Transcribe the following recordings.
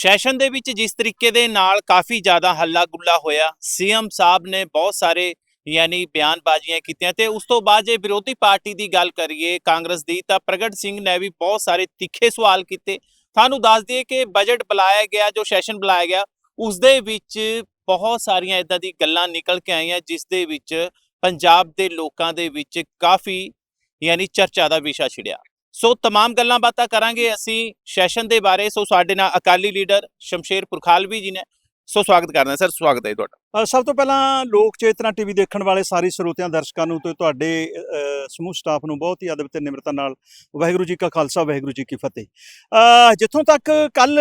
Session ਦੇ ਵਿੱਚ ਜਿਸ ਤਰੀਕੇ ਦੇ ਨਾਲ ਕਾਫੀ ਜ਼ਿਆਦਾ ਹੱਲਾ ਗੁੱਲਾ ਹੋਇਆ, ਸੀਐਮ ਸਾਹਿਬ ਨੇ ਬਹੁਤ ਸਾਰੇ ਯਾਨੀ ਬਿਆਨਬਾਜ਼ੀਆਂ ਕੀਤੀਆਂ ਤੇ ਉਸ ਤੋਂ ਬਾਅਦ ਜੇ ਵਿਰੋਧੀ ਪਾਰਟੀ ਦੀ ਗੱਲ ਕਰੀਏ ਕਾਂਗਰਸ ਦੀ, ਤਾਂ ਪ੍ਰਗਟ ਸਿੰਘ ਨੇ ਵੀ ਬਹੁਤ ਸਾਰੇ ਤਿੱਖੇ ਸਵਾਲ ਕੀਤੇ। ਤੁਹਾਨੂੰ ਦੱਸ ਦਈਏ ਕਿ ਬਜਟ ਬੁਲਾਇਆ ਗਿਆ, ਜੋ ਸੈਸ਼ਨ ਬੁਲਾਇਆ ਗਿਆ, ਉਸ ਦੇ ਵਿੱਚ ਬਹੁਤ ਸਾਰੀਆਂ ਇਦਾਂ ਦੀ ਗੱਲਾਂ ਨਿਕਲ ਕੇ ਆਈਆਂ, ਜਿਸ ਦੇ ਵਿੱਚ ਪੰਜਾਬ ਦੇ ਲੋਕਾਂ ਦੇ ਵਿੱਚ ਕਾਫੀ ਯਾਨੀ ਚਰਚਾ ਦਾ ਵਿਸ਼ਾ ਛਿੜਿਆ। ਸੋ तमाम ਗੱਲਾਂ ਬਾਤਾਂ ਕਰਾਂਗੇ ਅਸੀਂ ਸੈਸ਼ਨ ਦੇ ਬਾਰੇ ਸੋ ਸਾਡੇ ਨਾਲ ਅਕਾਲੀ ਲੀਡਰ ਸ਼ਮਸ਼ੇਰ ਪੁਰਖਾਲਵੀ ਜੀ ਨੇ ਸੋ ਸਵਾਗਤ ਕਰਦੇ ਹਾਂ ਸਰ ਸਵਾਗਤ ਹੈ ਜੀ ਤੁਹਾਡਾ ਅ, ਸਭ ਤੋਂ ਪਹਿਲਾਂ ਲੋਕ ਚੇਤਨਾ ਟੀਵੀ ਦੇਖਣ ਵਾਲੇ ਸਾਰੇ ਸਰੋਤਿਆਂ ਦਰਸ਼ਕਾਂ ਨੂੰ ਤੇ ਤੁਹਾਡੇ ਸਮੂਹ ਸਟਾਫ ਨੂੰ ਬਹੁਤ ਹੀ ਅਦਬ ਤੇ ਨਿਮਰਤਾ ਨਾਲ ਵਾਹਿਗੁਰੂ ਜੀ ਕਾ ਖਾਲਸਾ, ਵਾਹਿਗੁਰੂ ਜੀ ਕੀ ਫਤਿਹ। ਜਿੱਥੋਂ ਤੱਕ ਕੱਲ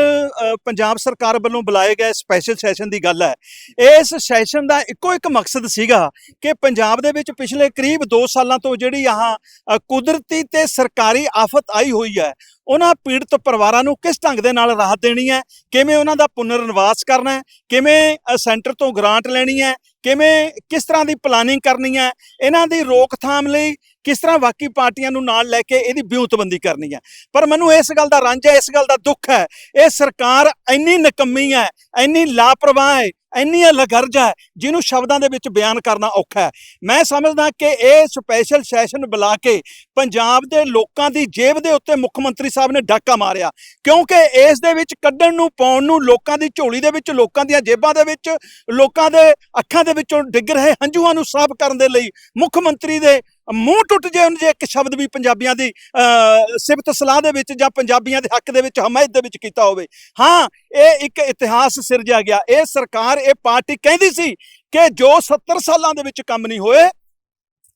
ਪੰਜਾਬ ਸਰਕਾਰ ਵੱਲੋਂ ਬੁਲਾਏ ਗਏ ਸਪੈਸ਼ਲ ਸੈਸ਼ਨ ਦੀ ਗੱਲ ਹੈ, ਇਸ ਸੈਸ਼ਨ ਦਾ ਇੱਕੋ ਇੱਕ ਮਕਸਦ ਸੀਗਾ ਕਿ ਪੰਜਾਬ ਦੇ ਵਿੱਚ ਪਿਛਲੇ ਕਰੀਬ 2 ਸਾਲਾਂ ਤੋਂ ਜਿਹੜੀ ਆਹ ਕੁਦਰਤੀ ਤੇ ਸਰਕਾਰੀ ਆਫਤ ਆਈ ਹੋਈ ਹੈ, ਉਹਨਾਂ ਪੀੜਤ ਪਰਿਵਾਰਾਂ ਨੂੰ ਕਿਸ ਢੰਗ ਦੇ ਨਾਲ ਰਾਹਤ ਦੇਣੀ ਹੈ, ਕਿਵੇਂ ਉਹਨਾਂ ਦਾ ਪੁਨਰਨਿਵਾਸ ਕਰਨਾ ਹੈ, ਕਿਵੇਂ ਸੈਂਟਰ ਤੋਂ ਗ੍ਰਾਂਟ ਲੈਣੀ ਹੈ, ਕਿਵੇਂ, ਕਿਸ ਤਰ੍ਹਾਂ ਦੀ ਪਲਾਨਿੰਗ ਕਰਨੀ ਹੈ, ਇਹਨਾਂ ਦੀ ਰੋਕਥਾਮ ਲਈ ਕਿਸ ਤਰ੍ਹਾਂ ਬਾਕੀ ਪਾਰਟੀਆਂ ਨੂੰ ਨਾਲ ਲੈ ਕੇ ਇਹਦੀ ਵਿਉਂਤਬੰਦੀ ਕਰਨੀ ਹੈ। ਪਰ ਮੈਨੂੰ ਇਸ ਗੱਲ ਦਾ ਰੰਜ ਹੈ, ਇਸ ਗੱਲ ਦਾ ਦੁੱਖ ਹੈ, ਇਹ ਸਰਕਾਰ ਇੰਨੀ ਨਿਕੰਮੀ ਹੈ, ਇੰਨੀ ਲਾਪਰਵਾਹ ਹੈ ਇੰਨੀਆਂ ਲਗਰਜ ਹੈ, ਜਿਹਨੂੰ ਸ਼ਬਦਾਂ ਦੇ ਵਿੱਚ ਬਿਆਨ ਕਰਨਾ ਔਖਾ ਹੈ। ਮੈਂ ਸਮਝਦਾ ਕਿ ਇਹ ਸਪੈਸ਼ਲ ਸੈਸ਼ਨ ਬੁਲਾ ਕੇ ਪੰਜਾਬ ਦੇ ਲੋਕਾਂ ਦੀ ਜੇਬ ਦੇ ਉੱਤੇ ਮੁੱਖ ਮੰਤਰੀ ਸਾਹਿਬ ਨੇ ਡਾਕਾ ਮਾਰਿਆ। ਕਿਉਂਕਿ ਇਸ ਦੇ ਵਿੱਚ ਕੱਢਣ ਨੂੰ, ਪਾਉਣ ਨੂੰ ਲੋਕਾਂ ਦੀ ਝੋਲੀ ਦੇ ਵਿੱਚ, ਲੋਕਾਂ ਦੀਆਂ ਜੇਬਾਂ ਦੇ ਵਿੱਚ, ਲੋਕਾਂ ਦੇ ਅੱਖਾਂ ਦੇ ਵਿੱਚੋਂ ਡਿੱਗ ਰਹੇ ਹੰਝੂਆਂ ਨੂੰ ਸਾਫ਼ ਕਰਨ ਦੇ ਲਈ ਮੁੱਖ ਮੰਤਰੀ ਦੇ ਮੂੰਹ ਟੁੱਟ ਜੇ ਉਹਨਾਂ ਜੇ ਇੱਕ ਸ਼ਬਦ ਵੀ ਪੰਜਾਬੀਆਂ ਦੀ ਅਹ, ਸਿਫਤ ਸਲਾਹ ਦੇ ਵਿੱਚ ਜਾਂ ਪੰਜਾਬੀਆਂ ਦੇ ਹੱਕ ਦੇ ਵਿੱਚ ਹਮਾਇਤ ਦੇ ਵਿੱਚ ਕੀਤਾ ਹੋਵੇ। ਹਾਂ ਇਹ ਇੱਕ ਇਤਿਹਾਸ ਸਿਰਜਿਆ ਗਿਆ। ਇਹ ਸਰਕਾਰ ਇਹ ਪਾਰਟੀ ਕਹਿੰਦੀ ਸੀ ਕਿ ਜੋ 70 ਸਾਲਾਂ ਦੇ ਵਿੱਚ ਕੰਮ ਨਹੀਂ ਹੋਏ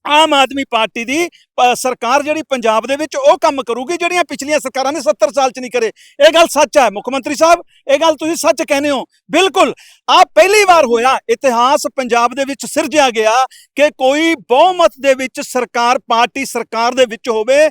ਆਮ ਆਦਮੀ ਪਾਰਟੀ ਦੀ ਸਰਕਾਰ ਜਿਹੜੀ ਪੰਜਾਬ ਦੇ ਵਿੱਚ ਉਹ ਕੰਮ ਕਰੂਗੀ ਜਿਹੜੀਆਂ ਪਿਛਲੀਆਂ ਸਰਕਾਰਾਂ ਨੇ 70 ਸਾਲ ਚ ਨਹੀਂ ਕਰੇ। ਇਹ ਗੱਲ ਸੱਚ ਹੈ, ਮੁੱਖ ਮੰਤਰੀ ਸਾਹਿਬ, ਇਹ ਗੱਲ ਤੁਸੀਂ ਸੱਚ ਕਹਿੰਦੇ ਹੋ। ਬਿਲਕੁਲ, ਆ ਪਹਿਲੀ ਵਾਰ ਹੋਇਆ, ਇਤਿਹਾਸ ਪੰਜਾਬ ਦੇ ਵਿੱਚ ਸਿਰਜਿਆ ਗਿਆ ਕਿ ਕੋਈ ਬਹੁਮਤ ਦੇ ਵਿੱਚ ਸਰਕਾਰ, ਪਾਰਟੀ ਸਰਕਾਰ ਦੇ ਵਿੱਚ ਹੋਵੇ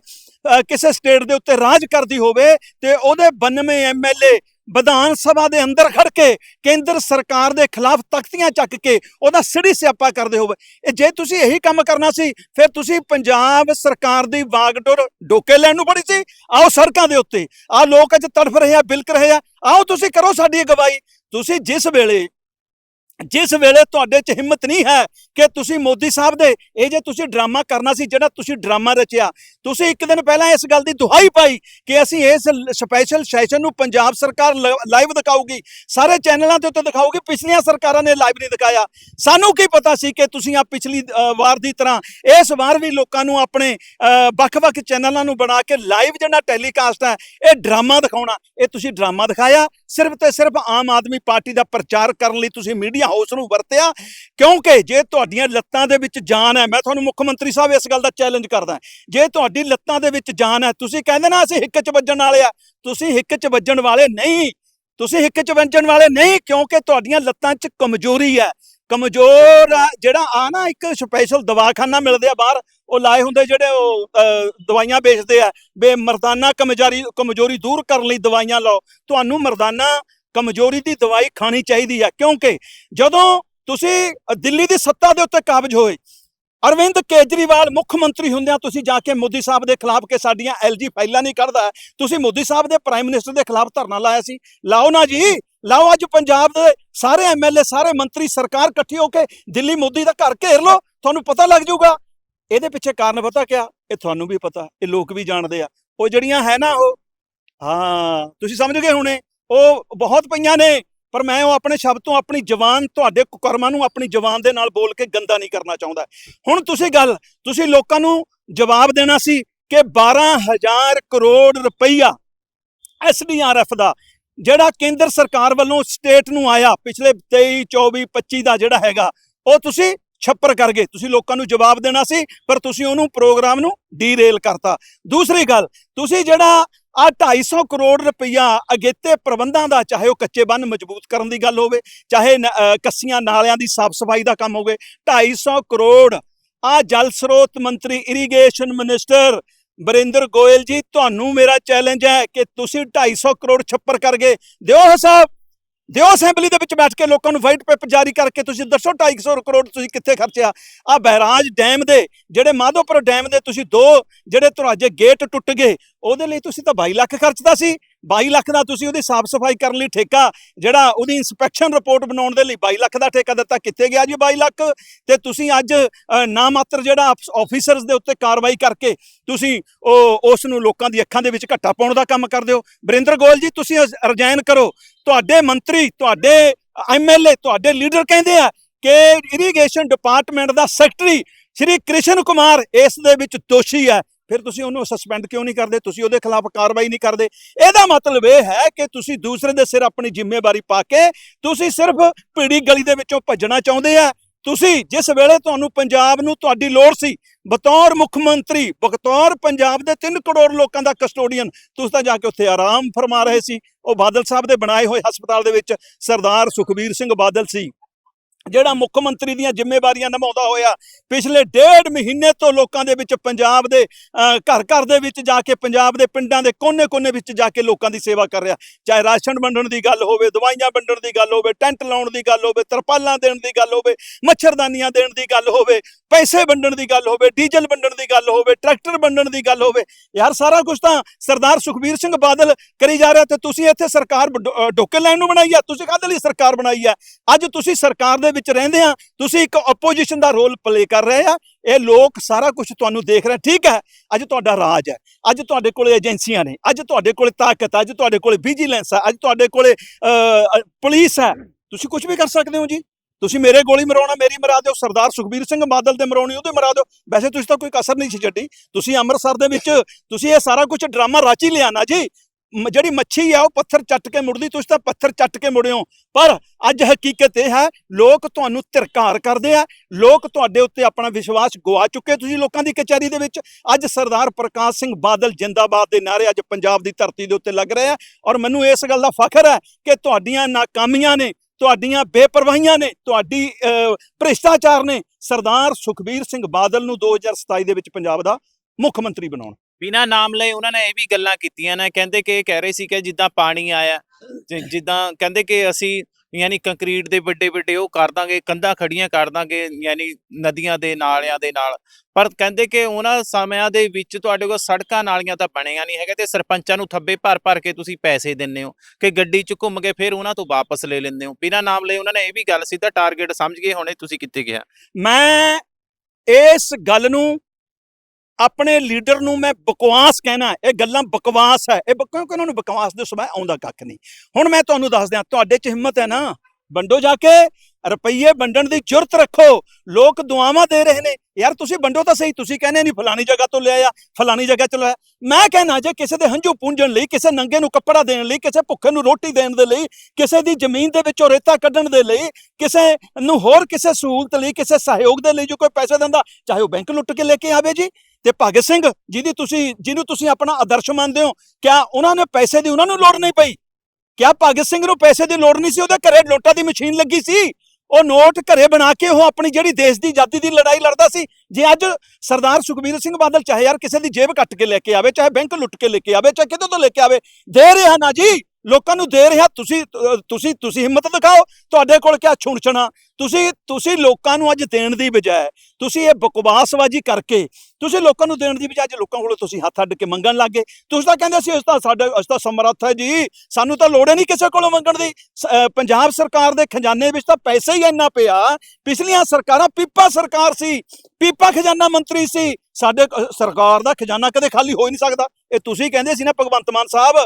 ਕਿਸੇ ਸਟੇਟ ਦੇ ਉੱਤੇ ਰਾਜ ਕਰਦੀ ਹੋਵੇ ਤੇ ਉਹਦੇ 92 ਐਮਐਲਏ ਵਿਧਾਨ ਸਭਾ ਦੇ ਅੰਦਰ ਖੜ ਕੇ, ਕੇਂਦਰ ਸਰਕਾਰ ਦੇ ਖਿਲਾਫ ਤਖਤੀਆਂ ਚੱਕ ਕੇ ਉਹਦਾ ਸਿੜੀ ਸਿਆਪਾ ਕਰਦੇ ਹੋਵੇ। ਇਹ ਜੇ ਤੁਸੀਂ ਇਹੀ ਕੰਮ ਕਰਨਾ ਸੀ, ਫਿਰ ਤੁਸੀਂ ਪੰਜਾਬ ਸਰਕਾਰ ਦੀ ਵਾਗਡੋਰ ਡੋਕੇ ਲੈਣ ਨੂੰ ਬੜੀ ਸੀ। ਆਓ ਸੜਕਾਂ ਦੇ ਉੱਤੇ। ਆਹ ਲੋਕ ਅੱਜ ਤੜਫ ਰਹੇ ਆ, ਬਿਲਕ ਰਹੇ ਆ। ਆਓ ਤੁਸੀਂ ਕਰੋ ਸਾਡੀ ਅਗਵਾਈ। ਤੁਸੀਂ ਜਿਸ ਵੇਲੇ ਜਿਸ ਵੇਲੇ ਤੁਹਾਡੇ 'ਚ ਹਿੰਮਤ ਨਹੀਂ ਹੈ ਕਿ ਤੁਸੀਂ ਮੋਦੀ ਸਾਹਿਬ ਦੇ, ਇਹ ਜੇ ਤੁਸੀਂ ਡਰਾਮਾ ਕਰਨਾ ਸੀ ਜਿਹੜਾ ਤੁਸੀਂ ਡਰਾਮਾ ਰਚਿਆ, ਤੁਸੀਂ ਇੱਕ ਦਿਨ ਪਹਿਲਾਂ ਇਸ ਗੱਲ ਦੀ ਦੁਹਾਈ ਪਾਈ ਕਿ ਅਸੀਂ ਇਸ ਸਪੈਸ਼ਲ ਸੈਸ਼ਨ ਨੂੰ ਪੰਜਾਬ ਸਰਕਾਰ ਲਾਈਵ ਦਿਖਾਊਗੀ। ਸਾਰੇ ਚੈਨਲਾਂ ਦੇ ਉੱਤੇ ਦਿਖਾਊਗੀ, ਪਿਛਲੀਆਂ ਸਰਕਾਰਾਂ ਨੇ ਲਾਈਵ ਨਹੀਂ ਦਿਖਾਇਆ। ਸਾਨੂੰ ਕੀ ਪਤਾ ਸੀ ਕਿ ਤੁਸੀਂ ਆ ਪਿਛਲੀ ਵਾਰ ਦੀ ਤਰ੍ਹਾਂ ਇਸ ਵਾਰ ਵੀ ਲੋਕਾਂ ਨੂੰ ਆਪਣੇ ਵੱਖ-ਵੱਖ ਚੈਨਲਾਂ ਨੂੰ ਬਣਾ ਕੇ ਲਾਈਵ ਜਿਹੜਾ ਟੈਲੀਕਾਸਟ ਹੈ, ਇਹ ਡਰਾਮਾ ਦਿਖਾਉਣਾ। ਇਹ ਤੁਸੀਂ ਡਰਾਮਾ ਦਿਖਾਇਆ, ਸਿਰਫ ਤੇ ਸਿਰਫ ਆਮ ਆਦਮੀ ਪਾਰਟੀ ਦਾ ਪ੍ਰਚਾਰ ਕਰਨ ਲਈ ਤੁਸੀਂ ਮੀਡੀਆ ਹਾਊਸ ਨੂੰ ਵਰਤਿਆ ਕਿਉਂਕਿ ਜੇ ਤੁਹਾਡੀਆਂ ਲੱਤਾਂ ਦੇ ਵਿੱਚ ਜਾਨ ਹੈ ਮੈਂ ਤੁਹਾਨੂੰ ਮੁੱਖ ਮੰਤਰੀ ਸਾਹਿਬ ਇਸ ਗੱਲ ਦਾ ਚੈਲੰਜ ਕਰਦਾ ਜੇ ਤੁਹਾਡੀ ਲੱਤਾਂ ਦੇ ਵਿੱਚ ਜਾਨ ਹੈ ਤੁਸੀਂ ਕਹਿੰਦੇ ਨਾ ਅਸੀਂ ਹਿੱਕ 'ਚ ਵੱਜਣ ਵਾਲੇ ਆ ਤੁਸੀਂ ਹਿੱਕ 'ਚ ਵੱਜਣ ਵਾਲੇ ਨਹੀਂ ਤੁਸੀਂ ਹਿੱਕ 'ਚ ਵੱਜਣ ਵਾਲੇ ਨਹੀਂ ਕਿਉਂਕਿ ਤੁਹਾਡੀਆਂ ਲੱਤਾਂ 'ਚ ਕਮਜ਼ੋਰੀ ਹੈ ਕਮਜ਼ੋਰ ਜਿਹੜਾ ਆ ਨਾ ਇੱਕ ਸਪੈਸ਼ਲ ਦਵਾਖਾਨਾ ਮਿਲਦੇ ਆ ਬਾਹਰ ਉਹ ਲਾਏ ਹੁੰਦੇ ਜਿਹੜੇ ਉਹ ਅ, ਦਵਾਈਆਂ ਵੇਚਦੇ ਆ ਬੇ ਮਰਦਾਨਾ ਕਮਜ਼ੋਰੀ ਕਮਜ਼ੋਰੀ ਦੂਰ ਕਰਨ ਲਈ ਦਵਾਈਆਂ ਲਓ ਤੁਹਾਨੂੰ ਮਰਦਾਨਾ ਕਮਜ਼ੋਰੀ ਦੀ ਦਵਾਈ ਖਾਣੀ ਚਾਹੀਦੀ ਹੈ ਕਿਉਂਕਿ ਜਦੋਂ ਤੁਸੀਂ ਦਿੱਲੀ ਦੀ ਸੱਤਾ ਦੇ ਉੱਤੇ ਕਾਬਜ ਹੋਏ, ਅਰਵਿੰਦ ਕੇਜਰੀਵਾਲ ਮੁੱਖ ਮੰਤਰੀ ਹੁੰਦਿਆਂ ਤੁਸੀਂ ਜਾ ਕੇ ਮੋਦੀ ਸਾਹਿਬ ਦੇ ਖਿਲਾਫ ਕਿ ਸਾਡੀਆਂ ਐਲਜੀ ਫਾਈਲਾਂ ਨਹੀਂ ਕੱਢਦਾ, ਤੁਸੀਂ ਮੋਦੀ ਸਾਹਿਬ ਦੇ ਪ੍ਰਾਈਮ ਮਿਨਿਸਟਰ ਦੇ ਖਿਲਾਫ ਧਰਨਾ ਲਾਇਆ ਸੀ। ਲਾਓ ਨਾ ਜੀ, ਲਾਓ ਅੱਜ ਪੰਜਾਬ ਦੇ ਸਾਰੇ ਐਮਐਲਏ ਸਾਰੇ ਮੰਤਰੀ, ਸਰਕਾਰ ਇਕੱਠੀ ਹੋ ਕੇ ਦਿੱਲੀ ਮੋਦੀ ਦਾ ਘਰ ਘੇਰ ਲਓ, ਤੁਹਾਨੂੰ ਪਤਾ ਲੱਗ ਜਾਊਗਾ। ਇਹਦੇ ਪਿੱਛੇ ਕਾਰਨ ਪਤਾ ਕਿਆ? ਇਹ ਤੁਹਾਨੂੰ ਵੀ ਪਤਾ, ਇਹ ਲੋਕ ਵੀ ਜਾਣਦੇ ਆ। ਉਹ ਜਿਹੜੀਆਂ ਹੈ ਨਾ ਉਹ, ਹਾਂ, ਤੁਸੀਂ ਸਮਝ ਗਏ ਹੁਣੇ? ਉਹ ਬਹੁਤ ਪਈਆਂ ਨੇ, ਪਰ ਮੈਂ ਉਹ ਆਪਣੇ ਸ਼ਬਦ ਤੋਂ, ਆਪਣੀ ਜ਼ਬਾਨ ਤੁਹਾਡੇ ਕੁਕਰਮਾਂ ਨੂੰ ਆਪਣੀ ਜ਼ਬਾਨ ਦੇ ਨਾਲ ਬੋਲ ਕੇ ਗੰਦਾ ਨਹੀਂ ਕਰਨਾ ਚਾਹੁੰਦਾ। ਹੁਣ ਤੁਸੀਂ ਗੱਲ, ਤੁਸੀਂ ਲੋਕਾਂ ਨੂੰ ਜਵਾਬ ਦੇਣਾ ਸੀ ਕਿ 12000 ਕਰੋੜ ਰੁਪਈਆ ਐਸਡੀਆਰਐਫ ਦਾ, ਜਿਹੜਾ ਕੇਂਦਰ ਸਰਕਾਰ ਵੱਲੋਂ ਸਟੇਟ ਨੂੰ ਆਇਆ, ਪਿਛਲੇ 23 24 25 ਦਾ ਜਿਹੜਾ ਹੈਗਾ, ਉਹ ਤੁਸੀਂ ਛੱਪਰ ਕਰ ਗਏ। ਤੁਸੀਂ ਲੋਕਾਂ ਨੂੰ ਜਵਾਬ ਦੇਣਾ ਸੀ, ਪਰ ਤੁਸੀਂ ਉਹਨੂੰ ਪ੍ਰੋਗਰਾਮ ਨੂੰ ਡੀਰੇਲ ਕਰਤਾ। ਦੂਸਰੀ ਗੱਲ, ਤੁਸੀਂ ਜਿਹੜਾ ਆ 250 ਕਰੋੜ ਰੁਪਈਆ ਅਗੇਤੇ ਪ੍ਰਬੰਧਾਂ ਦਾ, ਚਾਹੇ ਉਹ ਕੱਚੇ ਬੰਨ ਮਜ਼ਬੂਤ ਕਰਨ ਦੀ ਗੱਲ ਹੋਵੇ, ਚਾਹੇ ਕੱਸੀਆਂ ਨਾਲਿਆਂ ਦੀ ਸਾਫ਼ ਸਫ਼ਾਈ ਦਾ ਕੰਮ ਹੋਵੇ 250 ਕਰੋੜ। ਆ ਜਲ ਸਰੋਤ ਮੰਤਰੀ ਇਰੀਗੇਸ਼ਨ ਮਿਨਿਸਟਰ ਬਰਿੰਦਰ ਗੋਇਲ ਜੀ, ਤੁਹਾਨੂੰ ਮੇਰਾ ਚੈਲੰਜ ਹੈ ਕਿ ਤੁਸੀਂ 250 ਕਰੋੜ ਛੱਪਰ ਕਰ ਗਏ। ਦਿਓ ਹਿਸਾਬ। ਦਿਓ ਅਸੈਂਬਲੀ ਦੇ ਵਿੱਚ ਬੈਠ ਕੇ ਲੋਕਾਂ ਨੂੰ ਵਾਈਟ ਪੇਪਰ ਜਾਰੀ ਕਰਕੇ ਤੁਸੀਂ ਦੱਸੋ 250 ਕਰੋੜ ਤੁਸੀਂ ਕਿੱਥੇ ਖਰਚਿਆ? ਆ ਬਹਿਰਾਜ ਡੈਮ ਦੇ, ਜਿਹੜੇ ਮਾਧੋਪੁਰ ਡੈਮ ਦੇ ਤੁਸੀਂ ਦੋ, ਜਿਹੜੇ ਤੁਹਾਡੇ ਗੇਟ ਟੁੱਟ ਗਏ, ਉਹਦੇ ਲਈ ਤੁਸੀਂ ਤਾਂ 22 ਲੱਖ ਖਰਚਦਾ ਸੀ। 22 ਲੱਖ ਦਾ ਤੁਸੀਂ ਉਹਦੀ ਸਾਫ਼ ਸਫ਼ਾਈ ਕਰਨ ਲਈ ਠੇਕਾ ਜਿਹੜਾ ਉਹਦੀ ਇਨਸਪੈਕਸ਼ਨ ਰਿਪੋਰਟ ਬਣਾਉਣ ਦੇ ਲਈ 22 ਲੱਖ ਦਾ ਠੇਕਾ ਦਿੱਤਾ ਕਿੱਥੇ ਗਿਆ ਜੀ 22 ਲੱਖ? ਤੇ ਤੁਸੀਂ ਅੱਜ ਅ, ਨਾ ਮਾਤਰ ਜਿਹੜਾ ਆਫੀਸਰਸ ਦੇ ਉੱਤੇ ਕਾਰਵਾਈ ਕਰਕੇ ਤੁਸੀਂ ਉਹ ਉਸ ਨੂੰ ਲੋਕਾਂ ਦੀ ਅੱਖਾਂ ਦੇ ਵਿੱਚ ਘੱਟਾ ਪਾਉਣ ਦਾ ਕੰਮ ਕਰਦੇ ਹੋ। ਬਰਿੰਦਰ ਗੋਇਲ ਜੀ ਤੁਸੀਂ ਰਿਜ਼ਾਈਨ ਕਰੋ। ਤੁਹਾਡੇ ਮੰਤਰੀ ਤੁਹਾਡੇ ਐਮਐਲਏ ਤੁਹਾਡੇ ਲੀਡਰ ਕਹਿੰਦੇ ਆ ਕਿ ਇਰੀਗੇਸ਼ਨ ਡਿਪਾਰਟਮੈਂਟ ਦਾ ਸੈਕਟਰੀ ਸ਼੍ਰੀ ਕ੍ਰਿਸ਼ਨ ਕੁਮਾਰ ਇਸ ਦੇ ਵਿੱਚ ਦੋਸ਼ੀ ਹੈ। ਫਿਰ ਤੁਸੀਂ ਉਹਨੂੰ ਸਸਪੈਂਡ ਕਿਉਂ ਨਹੀਂ ਕਰਦੇ? ਤੁਸੀਂ ਉਹਦੇ ਖਿਲਾਫ ਕਾਰਵਾਈ ਨਹੀਂ ਕਰਦੇ। ਇਹਦਾ ਮਤਲਬ ਇਹ ਹੈ ਕਿ ਤੁਸੀਂ ਦੂਸਰੇ ਦੇ ਸਿਰ ਆਪਣੀ ਜ਼ਿੰਮੇਵਾਰੀ ਪਾ ਕੇ ਤੁਸੀਂ ਸਿਰਫ ਭੀੜੀ ਗਲੀ ਦੇ ਵਿੱਚੋਂ ਭੱਜਣਾ ਚਾਹੁੰਦੇ ਆ। ਤੁਸੀਂ ਜਿਸ ਵੇਲੇ ਤੁਹਾਨੂੰ ਪੰਜਾਬ ਨੂੰ ਤੁਹਾਡੀ ਲੋੜ ਸੀ, ਬਤੌਰ ਮੁੱਖ ਮੰਤਰੀ, ਬਤੌਰ ਪੰਜਾਬ ਦੇ 3 ਕਰੋੜ ਲੋਕਾਂ ਦਾ ਕਸਟੋਡੀਅਨ ਤੁਸੀਂ ਤਾਂ ਜਾ ਕੇ ਉੱਥੇ ਆਰਾਮ ਫਰਮਾ ਰਹੇ ਸੀ। ਉਹ ਬਾਦਲ ਸਾਹਿਬ ਦੇ ਬਣਾਏ ਹੋਏ ਹਸਪਤਾਲ ਦੇ ਵਿੱਚ ਸਰਦਾਰ ਸੁਖਬੀਰ ਸਿੰਘ ਬਾਦਲ ਸੀ। ਜਿਹੜਾ ਮੁੱਖ ਮੰਤਰੀ ਦੀਆਂ ਜ਼ਿੰਮੇਵਾਰੀਆਂ ਨਿਭਾਉਂਦਾ ਹੋਇਆ, ਪਿਛਲੇ ਡੇਢ ਮਹੀਨੇ ਤੋਂ ਲੋਕਾਂ ਦੇ ਵਿੱਚ ਪੰਜਾਬ ਦੇ ਘਰ ਘਰ ਦੇ ਵਿੱਚ ਜਾ ਕੇ ਪੰਜਾਬ ਦੇ ਪਿੰਡਾਂ ਦੇ ਕੋਨੇ-ਕੋਨੇ ਵਿੱਚ ਜਾ ਕੇ ਲੋਕਾਂ ਦੀ ਸੇਵਾ ਕਰ ਰਿਹਾ। ਚਾਹੇ ਰਾਸ਼ਨ ਵੰਡਣ ਦੀ ਗੱਲ ਹੋਵੇ, ਦਵਾਈਆਂ ਵੰਡਣ ਦੀ ਗੱਲ ਹੋਵੇ, ਟੈਂਟ ਲਾਉਣ ਦੀ ਗੱਲ ਹੋਵੇ, ਤਰਪਾਲਾਂ ਦੇਣ ਦੀ ਗੱਲ ਹੋਵੇ, ਮੱਛਰਦਾਨੀਆਂ ਦੇਣ ਦੀ ਗੱਲ ਹੋਵੇ ਪੈਸੇ ਵੰਡਣ ਦੀ ਗੱਲ ਹੋਵੇ, ਡੀਜ਼ਲ ਵੰਡਣ ਦੀ ਗੱਲ ਹੋਵੇ, ਟਰੈਕਟਰ ਵੰਡਣ ਦੀ ਗੱਲ ਹੋਵੇ, ਯਾਰ ਸਾਰਾ ਕੁਝ ਤਾਂ ਸਰਦਾਰ ਸੁਖਬੀਰ ਸਿੰਘ ਬਾਦਲ ਕਰੀ ਜਾ ਰਿਹਾ ਤੇ ਤੁਸੀਂ ਇੱਥੇ ਸਰਕਾਰ ਡੋਕੇ ਲੈਣ ਨੂੰ ਬਣਾਈ ਆ, ਤੁਸੀਂ ਕਾਹਦੇ ਲਈ ਸਰਕਾਰ ਬਣਾਈ ਆ? ਅੱਜ ਤੁਸੀਂ ਸਰਕਾਰ ਦੇ ਵਿੱਚ ਰਹਿੰਦੇ ਆ, ਤੁਸੀਂ ਇੱਕ ਆਪੋਜੀਸ਼ਨ ਦਾ ਰੋਲ ਪਲੇ ਕਰ ਰਹੇ ਆ, ਇਹ ਲੋਕ ਸਾਰਾ ਕੁਝ ਤੁਹਾਨੂੰ ਦੇਖ ਰਹੇ, ਠੀਕ ਹੈ? ਅੱਜ ਤੁਹਾਡਾ ਰਾਜ ਹੈ, ਅੱਜ ਤੁਹਾਡੇ ਕੋਲੇ ਏਜੰਸੀਆਂ ਨੇ, ਅੱਜ ਤੁਹਾਡੇ ਕੋਲੇ ਤਾਕਤ ਹੈ, ਅੱਜ ਤੁਹਾਡੇ ਕੋਲੇ ਵਿਜੀਲੈਂਸ ਹੈ, ਅੱਜ ਤੁਹਾਡੇ ਕੋਲੇ ਪੁਲਿਸ ਹੈ। ਤੁਸੀਂ ਕੁਝ ਵੀ ਕਰ ਸਕਦੇ ਹੋ ਜੀ? ਤੁਸੀਂ ਮੇਰੇ ਗੋਲੀ ਮਰਾਉਣਾ, ਮੇਰੀ ਮਰਾ ਦਿਓ, ਸਰਦਾਰ ਸੁਖਬੀਰ ਸਿੰਘ ਬਾਦਲ ਦੇ ਮਰਾਉਣੀ, ਉਹਦੇ ਮਰਾ ਦਿਓ। ਵੈਸੇ ਤੁਸੀਂ ਤਾਂ ਕੋਈ ਕਸਰ ਨਹੀਂ ਸੀ ਛੱਡੀ। ਤੁਸੀਂ ਅੰਮ੍ਰਿਤਸਰ ਦੇ ਵਿੱਚ, ਤੁਸੀਂ ਇਹ ਸਾਰਾ ਕੁਝ ਡਰਾਮਾ ਰਾਚੀ ਲਿਆ ਨਾ ਜੀ। ਮ- ਜਿਹੜੀ ਮੱਛੀ ਆ, ਉਹ ਪੱਥਰ ਚੱਟ ਕੇ ਮੁੜਦੀ, ਤੁਸੀਂ ਤਾਂ ਪੱਥਰ ਚੱਟ ਕੇ ਮੁੜਿਓ ਪਰ ਅੱਜ ਹਕੀਕਤ ਇਹ ਹੈ, ਲੋਕ ਤੁਹਾਨੂੰ ਧਿਰਕਾਰ ਕਰਦੇ ਆ। ਲੋਕ ਤੁਹਾਡੇ ਉੱਤੇ ਆਪਣਾ ਵਿਸ਼ਵਾਸ ਗਵਾ ਚੁੱਕੇ ਤੁਸੀਂ ਲੋਕਾਂ ਦੀ ਕਚਹਿਰੀ ਦੇ ਵਿੱਚ। ਅੱਜ ਸਰਦਾਰ ਪ੍ਰਕਾਸ਼ ਸਿੰਘ ਬਾਦਲ ਜਿੰਦਾਬਾਦ ਦੇ ਨਾਰੇ ਅੱਜ ਪੰਜਾਬ ਦੀ ਧਰਤੀ ਦੇ ਉੱਤੇ ਲੱਗ ਰਹੇ ਆ। ਔਰ ਮੈਨੂੰ ਇਸ ਗੱਲ ਦਾ ਫਖਰ ਹੈ ਕਿ ਤੁਹਾਡੀਆਂ ਨਾਕਾਮੀਆਂ ਨੇ ਤੁਹਾਡੀਆਂ ਬੇਪਰਵਾਹੀਆਂ ਨੇ ਤੁਹਾਡੀ ਅਹ, ਭ੍ਰਿਸ਼ਟਾਚਾਰ ਨੇ। ਸਰਦਾਰ ਸੁਖਬੀਰ ਸਿੰਘ ਬਾਦਲ ਨੂੰ 2027 ਦੇ ਵਿੱਚ ਪੰਜਾਬ ਦਾ ਮੁੱਖ ਮੰਤਰੀ ਬਣਾਉਣ। ਬਿਨਾ ਨਾਮ ਲਏ ਉਹਨਾਂ ਨੇ ਇਹ ਵੀ ਗੱਲਾਂ ਕੀਤੀਆਂ ਨੇ। ਕਹਿੰਦੇ ਕਿ ਕਹਿ ਰਹੇ ਸੀ ਕਿ ਜਿੱਦਾਂ ਪਾਣੀ ਆਇਆ ਜਿੱਦਾਂ ਕਹਿੰਦੇ ਕਿ ਅਸੀਂ ਯਾਨੀ ਕੰਕਰੀਟ ਦੇ ਵੱਡੇ ਵੱਡੇ ਉਹ ਕਰ ਦਾਂਗੇ, ਕੰਧਾਂ ਖੜੀਆਂ ਕਰ ਦਾਂਗੇ, ਯਾਨੀ ਨਦੀਆਂ ਦੇ ਨਾਲਿਆਂ ਦੇ ਨਾਲ। ਪਰ ਕਹਿੰਦੇ ਕਿ ਉਹਨਾਂ ਸਮਿਆਂ ਦੇ ਵਿੱਚ ਤੁਹਾਡੇ ਕੋਲ ਸੜਕਾਂ ਨਾਲੀਆਂ ਤਾਂ ਬਣੀਆਂ ਨਹੀਂ ਹੈਗੇ ਤੇ ਸਰਪੰਚਾਂ ਨੂੰ ਥੱਬੇ ਭਰ ਭਰ ਕੇ ਤੁਸੀਂ ਪੈਸੇ ਦਿੰਦੇ ਹੋ ਕਿ ਗੱਡੀ 'ਚ ਘੁੰਮ ਕੇ ਫਿਰ ਉਹਨਾਂ ਤੋਂ ਵਾਪਸ ਲੈ ਲੈਂਦੇ ਹੋ। ਬਿਨਾਂ ਨਾਮ ਲਏ ਉਹਨਾਂ ਨੇ ਇਹ ਵੀ ਗੱਲ ਸਿੱਧਾ ਟਾਰਗੇਟ ਸਮਝ ਗਏ ਹੁਣੇ ਤੁਸੀਂ ਕਿੱਥੇ ਗਿਆ। ਮੈਂ ਇਸ ਗੱਲ ਨੂੰ ਆਪਣੇ ਲੀਡਰ ਨੂੰ ਮੈਂ ਬਕਵਾਸ ਕਹਿਣਾ ਇਹ ਗੱਲਾਂ ਬਕਵਾਸ ਹੈ। ਇਹ ਕਿਉਂਕਿ ਉਹਨਾਂ ਨੂੰ ਬਕਵਾਸ ਦੇ ਸਵਾਏ ਆਉਂਦਾ ਕੱਖ ਨਹੀਂ। ਹੁਣ ਮੈਂ ਤੁਹਾਨੂੰ ਦੱਸ ਦਿਆਂ ਤੁਹਾਡੇ 'ਚ ਹਿੰਮਤ ਹੈ ਨਾ? ਵੰਡੋ ਜਾ ਕੇ, ਰੁਪਈਏ ਵੰਡਣ ਦੀ ਜੁਰਤ ਰੱਖੋ। ਲੋਕ ਦੁਆਵਾਂ ਦੇ ਰਹੇ ਨੇ। ਯਾਰ ਤੁਸੀਂ ਵੰਡੋ ਤਾਂ ਸਹੀ, ਤੁਸੀਂ ਕਹਿੰਦੇ ਨਹੀਂ ਫਲਾਣੀ ਜਗ੍ਹਾ ਤੋਂ ਲਿਆ ਫਲਾਣੀ ਜਗ੍ਹਾ ਤੋਂ ਲਿਆ ਮੈਂ ਕਹਿਣਾ ਜੇ ਕਿਸੇ ਦੇ ਹੰਝੂ ਪੂੰਝਣ ਲਈ, ਕਿਸੇ ਨੰਗੇ ਨੂੰ ਕੱਪੜਾ ਦੇਣ ਲਈ, ਕਿਸੇ ਭੁੱਖੇ ਨੂੰ ਰੋਟੀ ਦੇਣ ਦੇ ਲਈ, ਕਿਸੇ ਦੀ ਜ਼ਮੀਨ ਦੇ ਵਿੱਚੋਂ ਰੇਤਾ ਕੱਢਣ ਦੇ ਲਈ, ਕਿਸੇ ਨੂੰ ਹੋਰ ਕਿਸੇ ਸਹੂਲਤ ਲਈ, ਕਿਸੇ ਸਹਿਯੋਗ ਦੇ ਲਈ ਜੋ ਕੋਈ ਪੈਸੇ ਦਿੰਦਾ, ਚਾਹੇ ਉਹ ਬੈਂਕ ਲੁੱਟ ਕੇ ਲੈ ਕੇ ਆਵੇ ਜੀ। ਤੇ ਭਗਤ ਸਿੰਘ ਜਿਹਦੀ ਤੁਸੀਂ, ਜਿਹਨੂੰ ਤੁਸੀਂ ਆਪਣਾ ਆਦਰਸ਼ ਮੰਨਦੇ ਹੋ, ਕਿਆ ਉਹਨਾਂ ਨੇ ਪੈਸੇ ਦੀ ਉਹਨਾਂ ਨੂੰ ਲੋੜ ਨਹੀਂ ਪਈ? ਕਿਆ ਭਗਤ ਸਿੰਘ ਨੂੰ ਪੈਸੇ ਦੀ ਲੋੜ ਨਹੀਂ ਸੀ? ਉਹਦੇ ਘਰੇ ਨੋਟਾਂ ਦੀ ਮਸ਼ੀਨ ਲੱਗੀ ਸੀ। ਉਹ ਨੋਟ ਘਰੇ ਬਣਾ ਕੇ ਉਹ ਆਪਣੀ ਜਿਹੜੀ ਦੇਸ਼ ਦੀ ਆਜ਼ਾਦੀ ਦੀ ਲੜਾਈ ਲੜਦਾ ਸੀ, ਜੇ ਅੱਜ ਸਰਦਾਰ ਸੁਖਬੀਰ ਸਿੰਘ ਬਾਦਲ ਚਾਹੇ ਯਾਰ ਕਿਸੇ ਦੀ ਜੇਬ ਕੱਟ ਕੇ ਲੈ ਕੇ ਆਵੇ, ਚਾਹੇ ਬੈਂਕ ਲੁੱਟ ਕੇ ਲੈ ਕੇ ਆਵੇ, ਚਾਹੇ ਕਿਤੇ ਤੋਂ ਲੈ ਕੇ ਆਵੇ, ਦੇ ਰਿਹਾ ਨਾ ਜੀ। ਲੋਕਾਂ ਨੂੰ ਦੇ ਰਿਹਾ, ਤੁਸੀਂ ਤੁਸੀਂ ਤੁਸੀਂ ਹਿੰਮਤ ਦਿਖਾਓ, ਤੁਹਾਡੇ ਕੋਲ ਕਿਆ ਛੁਣਛਣਾ? ਤੁਸੀਂ ਤੁਸੀਂ ਲੋਕਾਂ ਨੂੰ ਅੱਜ ਦੇਣ ਦੀ ਬਜਾਏ, ਤੁਸੀਂ ਇਹ ਬਕਵਾਸਬਾਜ਼ੀ ਕਰਕੇ, ਤੁਸੀਂ ਲੋਕਾਂ ਨੂੰ ਦੇਣ ਦੀ ਬਜਾਏ ਅੱਜ ਲੋਕਾਂ ਕੋਲੋਂ ਤੁਸੀਂ ਹੱਥ ਅੱਡ ਕੇ ਮੰਗਣ ਲੱਗੇ ਤੁਸੀਂ ਤਾਂ ਕਹਿੰਦੇ ਸੀ ਇਸ ਤਾਂ ਸਾਡੇ, ਅਸੀਂ ਤਾਂ ਸਮਰੱਥ ਹੈ ਜੀ, ਸਾਨੂੰ ਤਾਂ ਲੋੜ ਹੀ ਨਹੀਂ ਕਿਸੇ ਕੋਲੋਂ ਮੰਗਣ ਦੀ। ਅਹ, ਪੰਜਾਬ ਸਰਕਾਰ ਦੇ ਖਜ਼ਾਨੇ ਵਿੱਚ ਤਾਂ ਪੈਸਾ ਹੀ ਇੰਨਾ ਪਿਆ। ਪਿਛਲੀਆਂ ਸਰਕਾਰਾਂ, ਪੀਪਾ ਸਰਕਾਰ ਸੀ, ਪੀਪਾ ਖਜ਼ਾਨਾ ਮੰਤਰੀ ਸੀ। ਸਾਡੇ ਸਰਕਾਰ ਦਾ ਖਜ਼ਾਨਾ ਕਦੇ ਖਾਲੀ ਹੋ ਹੀ ਨਹੀਂ ਸਕਦਾ। ਇਹ ਤੁਸੀਂ ਕਹਿੰਦੇ ਸੀ ਨਾ, ਭਗਵੰਤ ਮਾਨ ਸਾਹਿਬ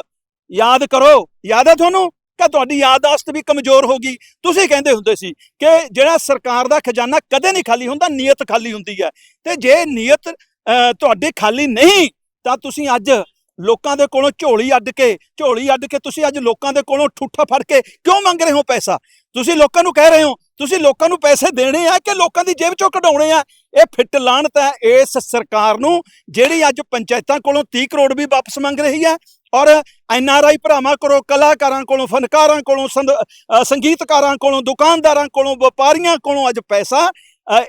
ਯਾਦ ਕਰੋ ਯਾਦ ਹੈ ਤੁਹਾਨੂੰ? ਕਿ ਤੁਹਾਡੀ ਯਾਦਾਸ਼ਤ ਵੀ ਕਮਜ਼ੋਰ ਹੋ ਗਈ? ਤੁਸੀਂ ਕਹਿੰਦੇ ਹੁੰਦੇ ਸੀ ਕਿ ਜਿਹੜਾ ਸਰਕਾਰ ਦਾ ਖਜ਼ਾਨਾ ਕਦੇ ਨਹੀਂ ਖਾਲੀ ਹੁੰਦਾ ਨੀਅਤ ਖਾਲੀ ਹੁੰਦੀ ਹੈ। ਤੇ ਜੇ ਨੀਅਤ ਅਹ, ਤੁਹਾਡੀ ਖਾਲੀ ਨਹੀਂ ਤਾਂ ਤੁਸੀਂ ਅੱਜ ਲੋਕਾਂ ਦੇ ਕੋਲੋਂ ਝੋਲੀ ਅੱਡ ਕੇ ਝੋਲੀ ਅੱਡ ਕੇ ਤੁਸੀਂ ਅੱਜ ਲੋਕਾਂ ਦੇ ਕੋਲੋਂ ਠੂਠਾ ਫੜ ਕੇ ਕਿਉਂ ਮੰਗ ਰਹੇ ਹੋ ਪੈਸਾ? ਤੁਸੀਂ ਲੋਕਾਂ ਨੂੰ ਕਹਿ ਰਹੇ ਹੋ ਤੁਸੀਂ ਲੋਕਾਂ ਨੂੰ ਪੈਸੇ ਦੇਣੇ ਆ ਕਿ ਲੋਕਾਂ ਦੀ ਜੇਬ ਚੋਂ ਕਢਾਉਣੇ ਆ? ਇਹ ਫਿੱਟ ਲਾਣ ਤਾਂ ਇਸ ਸਰਕਾਰ ਨੂੰ ਜਿਹੜੀ ਅੱਜ ਪੰਚਾਇਤਾਂ ਕੋਲੋਂ 30 ਕਰੋੜ ਵੀ ਵਾਪਸ ਮੰਗ ਰਹੀ ਹੈ ਔਰ ਐਨ ਆਰ ਆਈ ਭਰਾਵਾਂ ਕੋਲੋਂ, ਕਲਾਕਾਰਾਂ ਕੋਲੋਂ, ਫਨਕਾਰਾਂ ਕੋਲੋਂ, ਸੰਦ- ਸੰਗੀਤਕਾਰਾਂ ਕੋਲੋਂ, ਦੁਕਾਨਦਾਰਾਂ ਕੋਲੋਂ, ਵਪਾਰੀਆਂ ਕੋਲੋਂ ਅੱਜ ਪੈਸਾ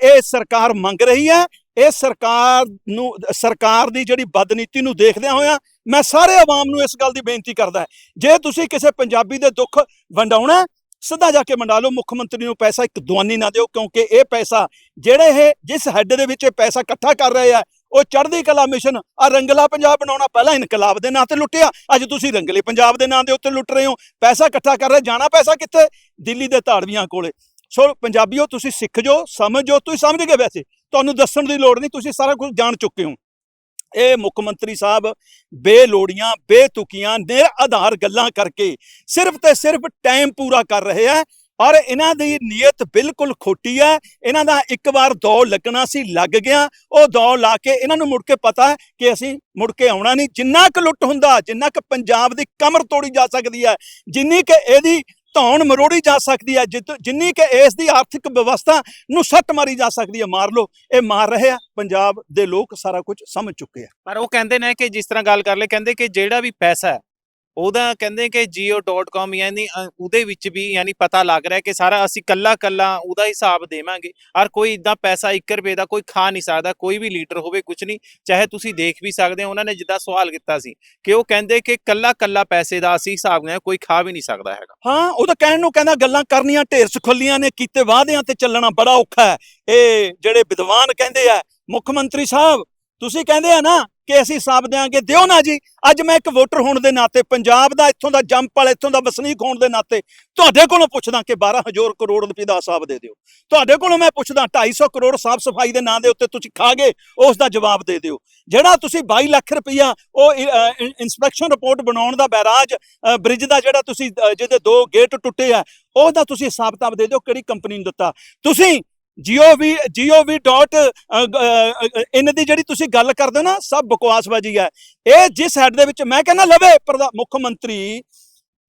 ਇਹ ਸਰਕਾਰ ਮੰਗ ਰਹੀ ਹੈ। ਇਹ ਸਰਕਾਰ ਨੂੰ, ਸਰਕਾਰ ਦੀ ਜਿਹੜੀ ਬਦਨੀਤੀ ਨੂੰ ਦੇਖਦਿਆਂ ਹੋਇਆਂ ਮੈਂ ਸਾਰੇ ਆਵਾਮ ਨੂੰ ਇਸ ਗੱਲ ਦੀ ਬੇਨਤੀ ਕਰਦਾ ਜੇ ਤੁਸੀਂ ਕਿਸੇ ਪੰਜਾਬੀ ਦੇ ਦੁੱਖ ਵੰਡਾਉਣਾ ਸਿੱਧਾ ਜਾ ਕੇ ਵੰਡਾ ਲਓ। ਮੁੱਖ ਮੰਤਰੀ ਨੂੰ ਪੈਸਾ ਇੱਕ ਦੁਆਨੀ ਨਾ ਦਿਓ, ਕਿਉਂਕਿ ਇਹ ਪੈਸਾ, ਜਿਹੜੇ ਇਹ ਜਿਸ ਹੈੱਡ ਦੇ ਵਿੱਚ ਇਹ ਪੈਸਾ ਇਕੱਠਾ ਕਰ ਰਹੇ ਆ ਉਹ ਚੜ੍ਹਦੀ ਕਲਾ ਮਿਸ਼ਨ ਆ ਰੰਗਲਾ ਪੰਜਾਬ ਬਣਾਉਣਾ ਪਹਿਲਾਂ ਇਨਕਲਾਬ ਦੇ ਨਾਂ ਤੇ ਲੁੱਟਿਆ, ਅੱਜ ਤੁਸੀਂ ਰੰਗਲੇ ਪੰਜਾਬ ਦੇ ਨਾਂ ਦੇ ਉੱਤੇ ਲੁੱਟ ਰਹੇ ਹੋ, ਪੈਸਾ ਇਕੱਠਾ ਕਰ ਰਹੇ, ਜਾਣਾ ਪੈਸਾ ਕਿੱਥੇ? ਦਿੱਲੀ ਦੇ ਧਾੜਵੀਆਂ ਕੋਲੇ। ਸੋ ਪੰਜਾਬੀਓ, ਤੁਸੀਂ ਸਿੱਖ ਜੋ, ਸਮਝੋ ਤੁਸੀਂ ਸਮਝ ਗਏ ਵੈਸੇ, ਤੁਹਾਨੂੰ ਦੱਸਣ ਦੀ ਲੋੜ ਨਹੀਂ, ਤੁਸੀਂ ਸਾਰਾ ਕੁਝ ਜਾਣ ਚੁੱਕੇ ਹੋ। ਇਹ ਮੁੱਖ ਮੰਤਰੀ ਸਾਹਿਬ ਬੇਲੋੜੀਆਂ, ਬੇਤੁਕੀਆਂ ਨਿਰ ਆਧਾਰ ਗੱਲਾਂ ਕਰਕੇ ਸਿਰਫ ਤੇ ਸਿਰਫ ਟਾਈਮ ਪੂਰਾ ਕਰ ਰਹੇ ਆ। ਔਰ ਇਹਨਾਂ ਦੀ ਨੀਅਤ ਬਿਲਕੁਲ ਖੋਟੀ ਹੈ ਇਹਨਾਂ ਦਾ ਇੱਕ ਵਾਰ ਦੌੜ ਲੱਗਣਾ ਸੀ, ਲੱਗ ਗਿਆ। ਉਹ ਦੌੜ ਲਾ ਕੇ ਇਹਨਾਂ ਨੂੰ ਮੁੜ ਕੇ ਪਤਾ ਹੈ ਕਿ ਅਸੀਂ ਮੁੜ ਕੇ ਆਉਣਾ ਨਹੀਂ। ਜਿੰਨਾ ਕੁ ਲੁੱਟ ਹੁੰਦਾ, ਜਿੰਨਾ ਕੁ ਪੰਜਾਬ ਦੀ ਕਮਰ ਤੋੜੀ ਜਾ ਸਕਦੀ ਹੈ ਜਿੰਨੀ ਕਿ ਇਹਦੀ ਧੌਣ ਮਰੋੜੀ ਜਾ ਸਕਦੀ ਹੈ ਜਿਤ- ਜਿੰਨੀ ਕਿ ਇਸ ਦੀ ਆਰਥਿਕ ਵਿਵਸਥਾ ਨੂੰ ਸੱਟ ਮਾਰੀ ਜਾ ਸਕਦੀ ਹੈ ਮਾਰ ਲਓ। ਇਹ ਮਾਰ ਰਹੇ ਆ। ਪੰਜਾਬ ਦੇ ਲੋਕ ਸਾਰਾ ਕੁਝ ਸਮਝ ਚੁੱਕੇ ਆ। ਪਰ ਉਹ ਕਹਿੰਦੇ ਨੇ ਕਿ ਜਿਸ ਤਰ੍ਹਾਂ ਗੱਲ ਕਰ ਲੈ ਕਹਿੰਦੇ ਕਿ ਜਿਹੜਾ ਵੀ ਪੈਸਾ ਉਹਦਾ ਕਹਿੰਦੇ ਕਿ jio.com ਯਾਨੀ ਉਹਦੇ ਵਿੱਚ ਵੀ ਯਾਨੀ ਪਤਾ ਲੱਗ ਰਿਹਾ ਕਿ ਸਾਰਾ ਅਸੀਂ ਕੱਲਾ ਕੱਲਾ ਉਹਦਾ ਹਿਸਾਬ ਦੇਵਾਂਗੇ। ਔਰ ਕੋਈ ਇਦਾਂ ਪੈਸਾ 1 ਰੁਪਏ ਦਾ ਕੋਈ ਖਾ ਨਹੀਂ ਸਕਦਾ, ਕੋਈ ਵੀ ਲੀਡਰ ਹੋਵੇ ਕੁਝ ਨਹੀਂ। ਚਾਹੇ ਤੁਸੀਂ ਦੇਖ ਵੀ ਸਕਦੇ ਹੋ, ਉਹਨਾਂ ਨੇ ਜਿੱਦਾਂ ਸਵਾਲ ਕੀਤਾ ਸੀ ਕਿ ਉਹ ਕਹਿੰਦੇ ਕਿ ਕੱਲਾ ਕੱਲਾ ਪੈਸੇ ਦਾ ਅਸੀਂ ਹਿਸਾਬ ਨੇ ਕੋਈ ਖਾ ਵੀ ਨਹੀਂ ਸਕਦਾ ਹੈਗਾ। ਹਾਂ, ਉਹ ਤਾਂ ਕਹਿਣ ਨੂੰ ਕਹਿੰਦਾ ਗੱਲਾਂ ਕਰਨੀਆਂ ਢੇਰ ਸੁਖੱਲੀਆਂ ਨੇ, ਕੀਤੇ ਵਾਅਦਿਆਂ ਤੇ ਚੱਲਣਾ ਬੜਾ ਔਖਾ ਹੈ। ਇਹ ਜਿਹੜੇ ਵਿਦਵਾਨ ਕਹਿੰਦੇ ਆ, ਮੁੱਖ ਮੰਤਰੀ ਸਾਹਿਬ, ਤੁਸੀਂ ਕਹਿੰਦੇ ਆ ਨਾ ਕਿ ਅਸੀਂ ਹਿਸਾਬ ਦਿਆਂਗੇ। ਦਿਓ ਨਾ ਜੀ ਅੱਜ ਮੈਂ ਇੱਕ ਵੋਟਰ ਹੋਣ ਦੇ ਨਾਤੇ ਪੰਜਾਬ ਦਾ ਇੱਥੋਂ ਦਾ ਜੰਪ ਵਾਲਾ ਇੱਥੋਂ ਦਾ ਵਸਨੀਕ ਹੋਣ ਦੇ ਨਾਤੇ ਤੁਹਾਡੇ ਕੋਲੋਂ ਪੁੱਛਦਾ ਕਿ 12000 ਕਰੋੜ ਰੁਪਏ ਦਾ ਹਿਸਾਬ ਦੇ ਦਿਓ। ਤੁਹਾਡੇ ਕੋਲੋਂ ਮੈਂ ਪੁੱਛਦਾ 250 ਕਰੋੜ ਸਾਫ਼ ਸਫ਼ਾਈ ਦੇ ਨਾਂ ਦੇ ਉੱਤੇ ਤੁਸੀਂ ਖਾ ਗਏ ਉਸ ਦਾ ਜਵਾਬ ਦੇ ਦਿਓ। ਜਿਹੜਾ ਤੁਸੀਂ 22 ਲੱਖ ਰੁਪਈਆ ਉਹ ਇਨਸਪੈਕਸ਼ਨ ਰਿਪੋਰਟ ਬਣਾਉਣ ਦਾ ਬੈਰਾਜ ਅ, ਬ੍ਰਿਜ ਦਾ ਜਿਹੜਾ ਤੁਸੀਂ ਜਿਹਦੇ ਦੋ ਗੇਟ ਟੁੱਟੇ ਆ ਉਹਦਾ ਤੁਸੀਂ ਹਿਸਾਬ ਕਿਤਾਬ ਦੇ ਦਿਓ ਕਿਹੜੀ ਕੰਪਨੀ ਨੂੰ ਦਿੱਤਾ। ਤੁਸੀਂ ਜੀਓਵੀ ਜੀਓਵੀ ਦੀ ਜਿਹੜੀ ਤੁਸੀਂ ਗੱਲ ਕਰਦੇ ਹੋ ਨਾ, ਸਭ ਬਕਵਾਸਬਾਜੀ ਹੈ। ਇਹ ਜਿਸ ਹੈਡ ਦੇ ਵਿੱਚ ਮੈਂ ਕਹਿੰਦਾ ਲਵੇ ਪ੍ਰਧਾ- ਮੁੱਖ ਮੰਤਰੀ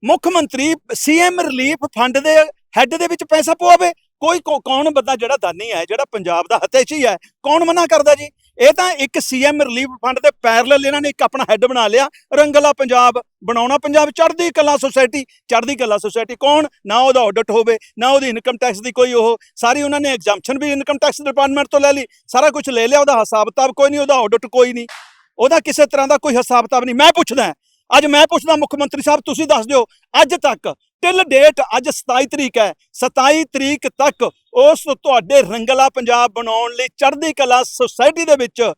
ਮੁੱਖ ਮੰਤਰੀ ਸੀਐਮ ਰਿਲੀਫ ਫੰਡ ਦੇ ਹੈੱਡ ਦੇ ਵਿੱਚ ਪੈਸਾ ਪਵਾਵੇ। ਕੋਈ ਕੌਣ ਬੰਦਾ ਜਿਹੜਾ ਦਾਨੀ ਹੈ, ਜਿਹੜਾ ਪੰਜਾਬ ਦਾ ਹਤੇਸ਼ੀ ਹੈ, ਕੌਣ ਮਨਾ ਕਰਦਾ ਜੀ? ਇਹ ਤਾਂ ਇੱਕ ਸੀਐਮ ਰਿਲੀਫ ਫੰਡ ਦੇ ਪੈਰਲਲ ਇਹਨਾਂ ਨੇ ਇੱਕ ਆਪਣਾ ਹੈੱਡ ਬਣਾ ਲਿਆ, ਰੰਗਲਾ ਪੰਜਾਬ ਬਣਾਉਣਾ, ਪੰਜਾਬ ਚੜ੍ਹਦੀ ਕਲਾ ਸੁਸਾਇਟੀ ਚੜ੍ਹਦੀ ਕਲਾ ਸੁਸਾਇਟੀ ਕੌਣ? ਨਾ ਉਹਦਾ ਆਡਿਟ ਹੋਵੇ, ਨਾ ਉਹਦੀ ਇਨਕਮ ਟੈਕਸ ਦੀ ਕੋਈ ਉਹ, ਸਾਰੀ ਉਹਨਾਂ ਨੇ ਐਗਜ਼ਾਮਸ਼ਨ ਵੀ ਇਨਕਮ ਟੈਕਸ ਡਿਪਾਰਟਮੈਂਟ ਤੋਂ ਲੈ ਲਈ, ਸਾਰਾ ਕੁਝ ਲੈ ਲਿਆ, ਉਹਦਾ ਹਿਸਾਬ ਕਿਤਾਬ ਕੋਈ ਨਹੀਂ, ਉਹਦਾ ਆਡਿਟ ਕੋਈ ਨਹੀਂ। ਉਹਦਾ ਕਿਸੇ ਤਰ੍ਹਾਂ ਦਾ ਕੋਈ ਹਿਸਾਬ ਕਿਤਾਬ ਨਹੀਂ। ਮੈਂ ਪੁੱਛਦਾ, ਅੱਜ ਮੈਂ ਪੁੱਛਦਾ ਮੁੱਖ ਮੰਤਰੀ ਸਾਹਿਬ, ਤੁਸੀਂ ਦੱਸ ਦਿਓ, ਅੱਜ ਤੱਕ ਟਿਲ ਡੇਟ ਅੱਜ 27 ਤਰੀਕ ਹੈ। 27 ਤਰੀਕ ਤੱਕ ਉਸ ਤੁਹਾਡੇ ਰੰਗਲਾ ਪੰਜਾਬ ਬਣਾਉਣ ਲਈ ਚੜ੍ਹਦੀ ਕਲਾ ਸੁਸਾਇਟੀ ਦੇ ਵਿੱਚ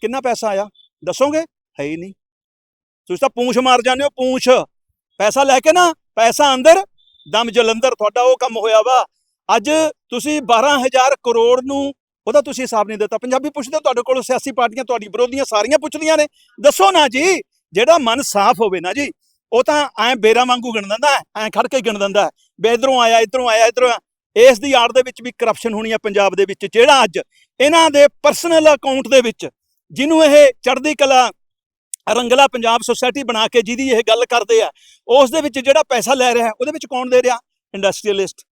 ਕਿੰਨਾ ਪੈਸਾ ਆਇਆ? ਦੱਸੋਗੇ? ਹੈ ਹੀ ਨਹੀਂ। ਤੁਸੀਂ ਤਾਂ ਪੂੰਛ ਮਾਰ ਜਾਂਦੇ ਹੋ, ਪੂੰਛ। ਪੈਸਾ ਲੈ ਕੇ ਨਾ, ਪੈਸਾ ਅੰਦਰ, ਦਮ ਜਲੰਧਰ, ਤੁਹਾਡਾ ਉਹ ਕੰਮ ਹੋਇਆ ਵਾ। ਅੱਜ ਤੁਸੀਂ 12000 ਕਰੋੜ ਨੂੰ ਉਹਦਾ ਤੁਸੀਂ ਹਿਸਾਬ ਨਹੀਂ ਦਿੱਤਾ। ਪੰਜਾਬੀ ਪੁੱਛਦੇ ਤੁਹਾਡੇ ਕੋਲ ਸਿਆਸੀ ਪਾਰਟੀਆਂ ਤੁਹਾਡੀ ਵਿਰੋਧੀਆਂ ਸਾਰੀਆਂ ਪੁੱਛਦੀਆਂ ਨੇ। ਦੱਸੋ ਨਾ ਜੀ, ਜਿਹੜਾ ਮਨ ਸਾਫ਼ ਹੋਵੇ ਨਾ ਜੀ। ਉਹ ਤਾਂ ਐ ਬੇਰਾ ਵਾਂਗੂ ਗਿਣ ਦਿੰਦਾ ਐ ਖੜ ਕੇ ਗਿਣ ਦਿੰਦਾ ਵੀ ਇਧਰੋਂ ਆਇਆ ਇਧਰੋਂ ਆਇਆ, ਇਧਰੋਂ ਇਸ ਦੀ ਆੜ ਦੇ ਵਿੱਚ ਵੀ ਕਰਪਸ਼ਨ ਹੋਣੀ ਆ ਪੰਜਾਬ ਦੇ ਵਿੱਚ, ਜਿਹੜਾ ਅੱਜ ਇਹਨਾਂ ਦੇ ਪਰਸਨਲ ਅਕਾਊਂਟ ਦੇ ਵਿੱਚ ਜਿਹਨੂੰ ਇਹ ਚੜ੍ਹਦੀ ਕਲਾ ਰੰਗਲਾ ਪੰਜਾਬ ਸੁਸਾਇਟੀ ਬਣਾ ਕੇ ਜਿਹਦੀ ਇਹ ਗੱਲ ਕਰਦੇ ਆ, ਉਸ ਦੇ ਵਿੱਚ ਜਿਹੜਾ ਪੈਸਾ ਲੈ ਰਿਹਾ, ਉਹਦੇ ਵਿੱਚ ਕੌਣ ਦੇ ਰਿਹਾ? ਇੰਡਸਟਰੀਅਲਿਸਟ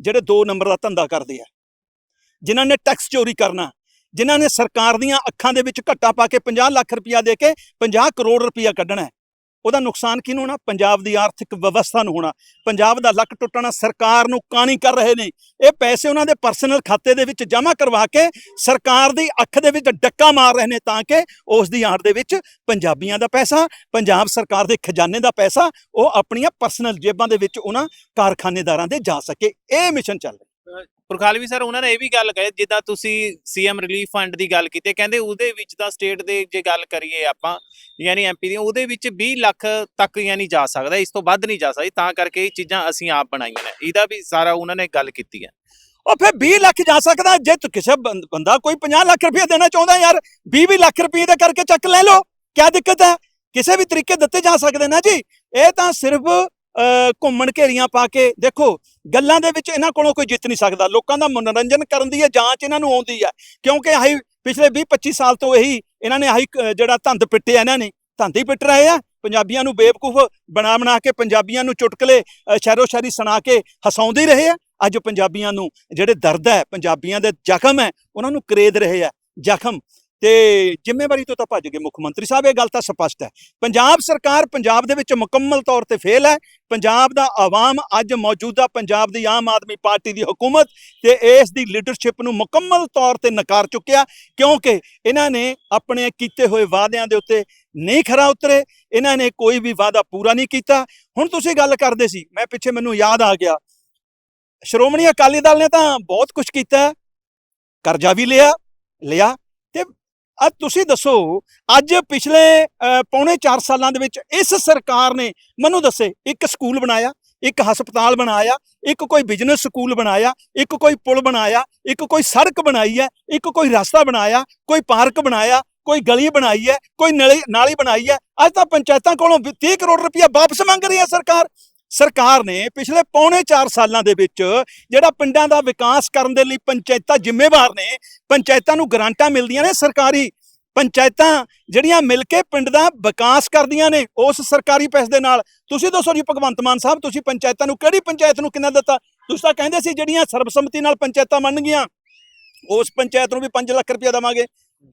ਜਿਹੜੇ 2 ਨੰਬਰ ਦਾ ਧੰਦਾ ਕਰਦੇ ਆ। ਜਿਨ੍ਹਾਂ ਨੇ ਟੈਕਸ ਚੋਰੀ ਕਰਨਾ, ਜਿਨ੍ਹਾਂ ਨੇ ਸਰਕਾਰ ਦੀਆਂ ਅੱਖਾਂ ਦੇ ਵਿੱਚ ਘੱਟਾ ਪਾ ਕੇ 50 ਲੱਖ ਰੁਪਇਆ ਦੇ ਕੇ 50 ਕਰੋੜ ਰੁਪਇਆ ਕੱਢਣਾ ਉਹਦਾ ਨੁਕਸਾਨ ਕਿਹਨੂੰ ਹੋਣਾ? ਪੰਜਾਬ ਦੀ ਆਰਥਿਕ ਵਿਵਸਥਾ ਨੂੰ ਹੋਣਾ। ਪੰਜਾਬ ਦਾ ਲੱਕ ਟੁੱਟਣਾ ਸਰਕਾਰ ਨੂੰ ਕਾਣੀ ਕਰ ਰਹੇ ਨੇ। ਇਹ ਪੈਸੇ ਉਹਨਾਂ ਦੇ ਪਰਸਨਲ ਖਾਤੇ ਦੇ ਵਿੱਚ ਜਮ੍ਹਾਂ ਕਰਵਾ ਕੇ ਸਰਕਾਰ ਦੀ ਅੱਖ ਦੇ ਵਿੱਚ ਡੱਕਾ ਮਾਰ ਰਹੇ ਨੇ ਤਾਂ ਕਿ ਉਸ ਦੀ ਆੜ ਦੇ ਵਿੱਚ ਪੰਜਾਬੀਆਂ ਦਾ ਪੈਸਾ, ਪੰਜਾਬ ਸਰਕਾਰ ਦੇ ਖਜ਼ਾਨੇ ਦਾ ਪੈਸਾ ਉਹ ਆਪਣੀਆਂ ਪਰਸਨਲ ਜੇਬਾਂ ਦੇ ਵਿੱਚ ਉਹਨਾਂ ਕਾਰਖਾਨੇਦਾਰਾਂ ਦੇ ਜਾ ਸਕੇ। ਇਹ ਮਿਸ਼ਨ ਚੱਲ ਰਿਹਾ। ਪੁਰਖਾਲਵੀ ਸਰ ਉਹਨਾਂ ਨੇ ਇਹ ਵੀ ਗੱਲ ਕਹੀ, ਜਿੱਦਾਂ ਤੁਸੀਂ ਸੀਐਮ ਰਿਲੀਫ ਫੰਡ ਦੀ ਗੱਲ ਕੀਤੀ, ਕਹਿੰਦੇ ਉਹਦੇ ਵਿੱਚ ਤਾਂ ਸਟੇਟ ਦੇ ਜੇ ਗੱਲ ਕਰੀਏ ਆਪਾਂ, ਯਾਨੀ ਐਮਪੀ ਦੀ, ਉਹਦੇ ਵਿੱਚ 20 ਲੱਖ ਤੱਕ ਯਾਨੀ ਜਾ ਸਕਦਾ, ਇਸ ਤੋਂ ਵੱਧ ਨਹੀਂ ਜਾ ਸਕਦੀ, ਤਾਂ ਕਰਕੇ ਇਹ ਚੀਜ਼ਾਂ ਅਸੀਂ ਆਪ ਬਣਾਈਆਂ ਨੇ, ਇਹਦਾ ਵੀ ਸਾਰਾ ਉਹਨਾਂ ਨੇ ਗੱਲ ਕੀਤੀ ਹੈ। ਉਹ ਫਿਰ 20 ਲੱਖ ਜਾ ਸਕਦਾ, ਜੇ ਤੂੰ ਕਿਸੇ ਬੰਦਾ ਕੋਈ 50 ਲੱਖ ਰੁਪਏ ਦੇਣਾ ਚਾਹੁੰਦਾ ਯਾਰ 20 20 ਲੱਖ ਰੁਪਏ ਦਾ ਕਰਕੇ ਚੱਕ ਲੈ ਲਓ ਕੀ ਦਿੱਕਤ ਹੈ? ਕਿਸੇ ਵੀ ਤਰੀਕੇ ਦਿੱਤੇ ਜਾ ਸਕਦੇ ਨਾ ਜੀ, ਇਹ ਤਾਂ ਸਿਰਫ ਘੁੰਮਣ ਘੇਰੀਆਂ ਪਾ ਕੇ ਦੇਖੋ ਗੱਲਾਂ ਦੇ ਵਿੱਚ ਇਹਨਾਂ ਕੋਲੋਂ ਕੋਈ ਜਿੱਤ ਨਹੀਂ ਸਕਦਾ। ਲੋਕਾਂ ਦਾ ਮਨੋਰੰਜਨ ਕਰਨ ਦੀ ਇਹ ਜਾਂਚ ਇਹਨਾਂ ਨੂੰ ਆਉਂਦੀ ਹੈ। ਕਿਉਂਕਿ ਆਹੀ ਪਿਛਲੇ 20 25 ਸਾਲ ਤੋਂ ਇਹੀ ਇਹਨਾਂ ਨੇ ਆਹੀ ਜਿਹੜਾ ਧੰਦ ਪਿੱਟਿਆ ਇਹਨਾਂ ਨੇ ਧੰਦ ਹੀ ਪਿੱਟ ਰਹੇ ਆ। ਪੰਜਾਬੀਆਂ ਨੂੰ ਬੇਵਕੂਫ ਬਣਾ ਬਣਾ ਕੇ ਪੰਜਾਬੀਆਂ ਨੂੰ ਚੁਟਕਲੇ ਅ, ਸ਼ਾਇਰੋ ਸ਼ਾਇਰੀ ਸੁਣਾ ਕੇ ਹਸਾਉਂਦੇ ਹੀ ਰਹੇ ਆ। ਅੱਜ ਪੰਜਾਬੀਆਂ ਨੂੰ ਜਿਹੜੇ ਦਰਦ ਹੈ ਪੰਜਾਬੀਆਂ ਦੇ ਜ਼ਖਮ ਹੈ ਉਹਨਾਂ ਨੂੰ ਕਰੇਦ ਰਹੇ ਆ। ਜ਼ਖਮ ਤੇ ਜ਼ਿੰਮੇਵਾਰੀ ਤੋਂ ਤਾਂ ਭੱਜ ਗਏ ਮੁੱਖ ਮੰਤਰੀ ਸਾਹਿਬ। ਇਹ ਗੱਲ ਤਾਂ ਸਪਸ਼ਟ ਹੈ। ਪੰਜਾਬ ਸਰਕਾਰ ਪੰਜਾਬ ਦੇ ਵਿੱਚ ਮੁਕੰਮਲ ਤੌਰ ਤੇ ਫੇਲ ਹੈ। ਪੰਜਾਬ ਦਾ ਆਵਾਮ ਅੱਜ ਮੌਜੂਦਾ ਪੰਜਾਬ ਦੀ ਆਮ ਆਦਮੀ ਪਾਰਟੀ ਦੀ ਹਕੂਮਤ ਤੇ ਇਸ ਦੀ ਲੀਡਰਸ਼ਿਪ ਨੂੰ ਮੁਕੰਮਲ ਤੌਰ ਤੇ ਨਕਾਰ ਚੁੱਕਿਆ ਕਿਉਂਕਿ ਇਹਨਾਂ ਨੇ ਆਪਣੇ ਕੀਤੇ ਹੋਏ ਵਾਅਦਿਆਂ ਦੇ ਉੱਤੇ ਨਹੀਂ ਖਰਾ ਉਤਰੇ। ਇਹਨਾਂ ਨੇ ਕੋਈ ਵੀ ਵਾਅਦਾ ਪੂਰਾ ਨਹੀਂ ਕੀਤਾ। ਹੁਣ ਤੁਸੀਂ ਗੱਲ ਕਰਦੇ ਸੀ, ਮੈਂ ਪਿੱਛੇ ਮੈਨੂੰ ਯਾਦ ਆ ਗਿਆ। ਸ਼੍ਰੋਮਣੀ ਅਕਾਲੀ ਦਲ ਨੇ ਤਾਂ ਬਹੁਤ ਕੁਝ ਕੀਤਾ। ਕਰਜ਼ਾ ਵੀ ਲਿਆ ਲਿਆ। ਅੱਜ ਤੁਸੀਂ ਦੱਸੋ, ਅੱਜ ਪਿਛਲੇ ਪੌਣੇ 4 ਸਾਲਾਂ ਦੇ ਵਿੱਚ ਇਸ ਸਰਕਾਰ ਨੇ ਮੈਨੂੰ ਦੱਸੇ, ਇੱਕ ਸਕੂਲ ਬਣਾਇਆ, ਇੱਕ ਹਸਪਤਾਲ ਬਣਾਇਆ, ਇੱਕ ਕੋਈ ਬਿਜ਼ਨਸ ਸਕੂਲ ਬਣਾਇਆ, ਇੱਕ ਕੋਈ ਪੁਲ ਬਣਾਇਆ, ਇੱਕ ਕੋਈ ਸੜਕ ਬਣਾਈ ਹੈ, ਇੱਕ ਕੋਈ ਰਸਤਾ ਬਣਾਇਆ, ਕੋਈ ਪਾਰਕ ਬਣਾਇਆ, ਕੋਈ ਗਲੀ ਬਣਾਈ ਹੈ, ਕੋਈ ਨਲੀ, ਨਾਲੀ ਬਣਾਈ ਹੈ, ਅੱਜ ਤਾਂ ਪੰਚਾਇਤਾਂ ਕੋਲੋਂ 30 ਕਰੋੜ ਰੁਪਇਆ ਵਾਪਸ ਮੰਗ ਰਹੀ ਹੈ ਸਰਕਾਰ। ਸਰਕਾਰ ਨੇ ਪਿਛਲੇ ਪੌਣੇ 4 ਸਾਲਾਂ ਦੇ ਵਿੱਚ ਜਿਹੜਾ ਪਿੰਡਾਂ ਦਾ ਵਿਕਾਸ ਕਰਨ ਦੇ ਲਈ ਪੰਚਾਇਤਾਂ ਜ਼ਿੰਮੇਵਾਰ ਨੇ, ਪੰਚਾਇਤਾਂ ਨੂੰ ਗ੍ਰਾਂਟਾਂ ਮਿਲਦੀਆਂ ਨੇ, ਸਰਕਾਰੀ ਪੰਚਾਇਤਾਂ ਜਿਹੜੀਆਂ ਮਿਲ ਕੇ ਪਿੰਡ ਦਾ ਵਿਕਾਸ ਕਰਦੀਆਂ ਨੇ, ਉਸ ਸਰਕਾਰੀ ਪੈਸੇ ਦੇ ਨਾਲ। ਤੁਸੀਂ ਦੱਸੋ ਜੀ ਭਗਵੰਤ ਮਾਨ ਸਾਹਿਬ, ਤੁਸੀਂ ਪੰਚਾਇਤਾਂ ਨੂੰ ਕਿਹੜੀ ਪੰਚਾਇਤ ਨੂੰ ਕਿੰਨਾ ਦਿੱਤਾ? ਤੁਸੀਂ ਤਾਂ ਕਹਿੰਦੇ ਸੀ ਜਿਹੜੀਆਂ ਸਰਬਸੰਮਤੀ ਨਾਲ ਪੰਚਾਇਤਾਂ ਮੰਨ ਗਈਆਂ ਉਸ ਪੰਚਾਇਤ ਨੂੰ ਵੀ 5 ਲੱਖ ਰੁਪਇਆ ਦੇਵਾਂਗੇ।